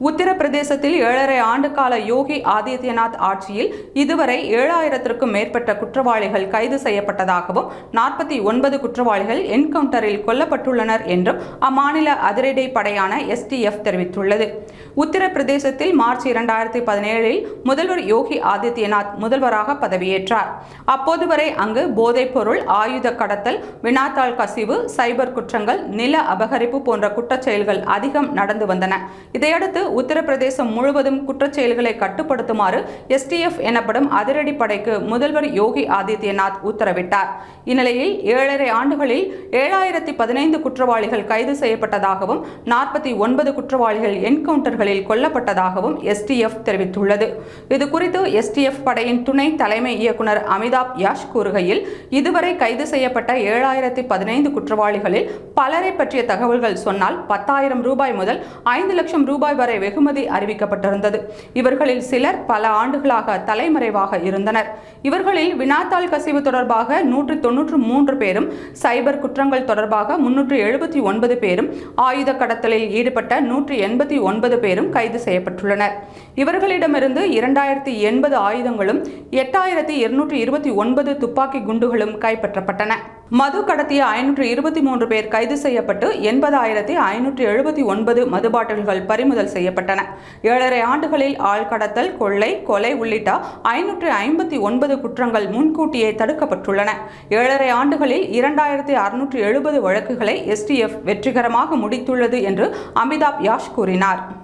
உத்தரப்பிரதேசத்தில் ஏழரை ஆண்டு கால யோகி ஆதித்யநாத் ஆட்சியில் இதுவரை ஏழாயிரத்திற்கும் மேற்பட்ட குற்றவாளிகள் கைது செய்யப்பட்டதாகவும் நாற்பத்தி ஒன்பது குற்றவாளிகள் என்கவுண்டரில் கொல்லப்பட்டுள்ளனர் என்றும் அம்மாநில அதிரடி படையான எஸ்டிஎஃப் தெரிவித்துள்ளது. உத்தரப்பிரதேசத்தில் மார்ச் இரண்டாயிரத்தி பதினேழில் முதல்வர் யோகி ஆதித்யநாத் முதல்வராக பதவியேற்றார். அப்போது வரை அங்கு போதைப்பொருள் ஆயுத கடத்தல் வினாத்தாள் கசிவு சைபர் குற்றங்கள் நில அபகரிப்பு போன்ற குற்றச்செயல்கள் அதிகம் நடந்து வந்தன. இதையடுத்து உத்தரப்பிரதேசம் முழுவதும் குற்றச்செயல்களை கட்டுப்படுத்துமாறு எஸ்டிஎஃப் எனப்படும் அதிரடி படைக்கு முதல்வர் யோகி ஆதித்யநாத் உத்தரவிட்டார். இந்நிலையில் ஏழரை ஆண்டுகளில் ஏழாயிரத்தி பதினைந்து குற்றவாளிகள் கைது செய்யப்பட்டதாகவும் நாற்பத்தி ஒன்பது குற்றவாளிகள் என்கவுண்டர்களில் கொல்லப்பட்டதாகவும் எஸ்டிஎஃப் தெரிவித்துள்ளது. இதுகுறித்து எஸ்டிஎஃப் படையின் துணை தலைமை இயக்குநர் அமிதாப் யாஷ் கூறுகையில் இதுவரை கைது செய்யப்பட்ட ஏழாயிரத்தி பதினைந்து குற்றவாளிகளில் பலரை பற்றிய தகவல்கள் சொன்னால் பத்தாயிரம் ரூபாய் முதல் ஐந்து லட்சம் ரூபாய் வரை வெகுமதி அறிவிக்கப்பட்டிருந்தது. இவர்களில் சிலர் பல ஆண்டுகளாக தலைமறைவாக இருந்தனர். இவர்களில் வினாத்தாள் கசிவு தொடர்பாக நூற்று தொன்னூற்று மூன்று பேரும் சைபர் குற்றங்கள் தொடர்பாக முன்னூற்று எழுபத்தி ஒன்பது பேரும் ஆயுத கடத்தலில் ஈடுபட்ட நூற்று எண்பத்தி ஒன்பது பேரும் கைது செய்யப்பட்டுள்ளனர். இவர்களிடமிருந்து இரண்டாயிரத்தி எண்பது ஆயுதங்களும் எட்டாயிரத்தி இருநூற்றி இருபத்தி ஒன்பது துப்பாக்கி குண்டுகளும் கைப்பற்றப்பட்டன. மது கடத்திய ஐநூற்று இருபத்தி மூன்று பேர் கைது செய்யப்பட்டு எண்பதாயிரத்தி ஐநூற்று எழுபத்தி ஒன்பது மது பாட்டில்கள் பறிமுதல் செய்ய செய்யப்பட்டன. ஏழரை ஆண்டுகளில் ஆழ்கடத்தல் கொள்ளை கொலை உள்ளிட்ட ஐநூற்று ஐம்பத்தி ஒன்பது குற்றங்கள் முன்கூட்டியே தடுக்கப்பட்டுள்ளன. ஏழரை ஆண்டுகளில் இரண்டாயிரத்தி அறுநூற்று எழுபது வழக்குகளை எஸ்டிஎஃப் வெற்றிகரமாக முடித்துள்ளது என்று அமிதாப் யாஷ் கூறினார்.